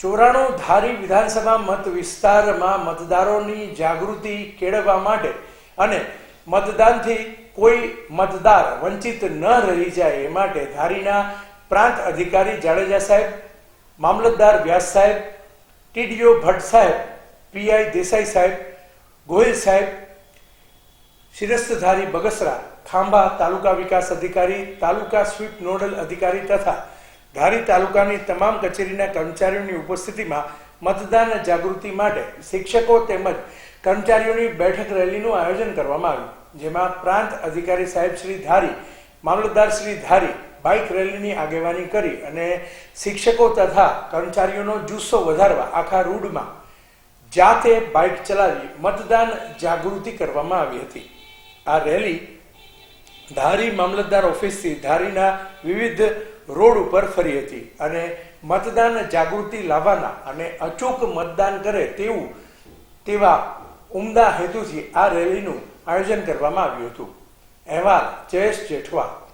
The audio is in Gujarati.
ચોરાણું ધારી વિધાનસભા મત વિસ્તારમાં મતદારોની જાગૃતિ કેળવવા માટે અને મતદાનથી કોઈ મતદાર વંચિત ન રહી જાય એ માટે ધારીના પ્રાંત અધિકારી જાડેજા સાહેબ, મામલતદાર વ્યાસ સાહેબ, ટીડીઓ ભટ્ટ સાહેબ, પીઆઈ દેસાઈ સાહેબ ગોહિલ સાહેબ શિરસ્તધારી બગસરા, ખાંભા તાલુકા વિકાસ અધિકારી, તાલુકા સ્વીપ નોડલ અધિકારી તથા ધારી તાલુકાની તમામ કચેરીના કર્મચારીઓની ઉપસ્થિતિમાં મતદાન જાગૃતિ માટે શિક્ષકો તેમજ કર્મચારીઓની બેઠક રેલીનું આયોજન કરવામાં આવ્યું, જેમાં પ્રાંત અધિકારી સાહેબ શ્રી ધારી, મામલતદાર શ્રી ધારી બાઇક રેલીની આગેવાની કરી અને શિક્ષકો તથા કર્મચારીઓનો જુસ્સો વધારવા આખા રૂડમાં જાતે બાઇક ચલાવી મતદાન જાગૃતિ કરવામાં આવી હતી. આ રેલી ધારી મામલતદાર ઓફિસથી ધારીના વિવિધ રોડ ઉપર ફરી હતી અને મતદાન જાગૃતિ લાવવાના અને અચૂક મતદાન કરે તેવું તેવા ઉમદા હેતુથી આ રેલીનું આયોજન કરવામાં આવ્યું હતું. અહેવાલ જયેશ જેઠવા.